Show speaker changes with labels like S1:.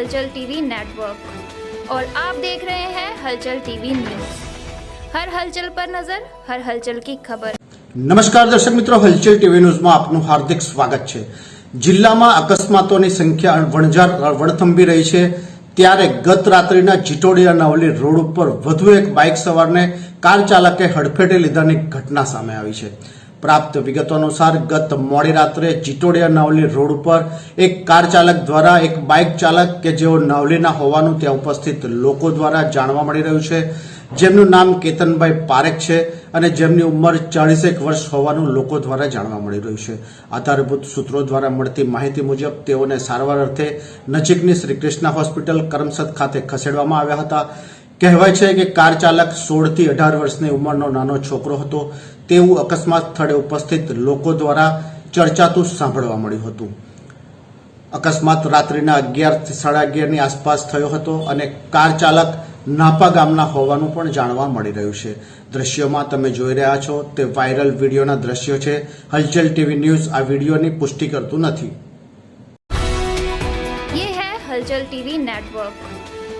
S1: हलचल TV network और आप देख रहे हैं हलचल टीवी न्यूज हर हलचल पर नजर हर हलचल की खबर
S2: નમસ્કાર દર્શક મિત્રો હલચલ ટીવી ન્યૂઝમાં આપનું હાર્દિક સ્વાગત છે જિલ્લામાં અકસ્માતોની સંખ્યા વણઝાર વણથંભી રહી છે ત્યારે ગત રાત્રિના જીટોડિયા નવલી રોડ ઉપર વધુ એક બાઇક સવારને કાર ચાલકે હડફેટે લીધાની ઘટના સામે આવી છે પ્રાપ્ત વિગતો અનુસાર ગત મોડી રાત્રે જીટોડિયા નવલી રોડ ઉપર એક કાર ચાલક દ્વારા એક બાઇક ચાલક કે જેઓ નવલીના હોવાનું ત્યાં ઉપસ્થિત લોકો દ્વારા જાણવા મળી રહ્યું છે. જેમનું નામ કેતનભાઈ પારેખ છે અને જેમની ઉંમર ચાળીસેક વર્ષ હોવાનું લોકો દ્વારા જાણવા મળી રહ્યું છે. આધારભૂત સૂત્રો દ્વારા મળતી માહિતી મુજબ તેઓને સારવાર અર્થે નજીકની શ્રી કૃષ્ણ હોસ્પિટલ કરમસદ ખાતે ખસેડવામાં આવ્યા હતા. કહેવાય છે કે કાર ચાલક સોળથી અઢાર વર્ષની ઉંમરનો નાનો છોકરો હતો. તેવું અકસ્માત સ્થળે ઉપસ્થિત લોકો દ્વારા ચર્ચાતું સાંભળવા મળ્યું હતું. અકસ્માત રાત્રિના અગિયારથી સાડા અગિયારની આસપાસ થયો હતો અને કાર ચાલક નાપા ગામના હોવાનું પણ જાણવા મળી રહ્યું છે. દ્રશ્યોમાં તમે જોઈ રહ્યા છો, તે વાયરલ વિડીયોના દ્રશ્યો છે. હલચલ ટીવી ન્યૂઝ આ વિડીયોની પુષ્ટિ કરતું નથી.
S1: હલચલ ટીવી નેટવર્ક.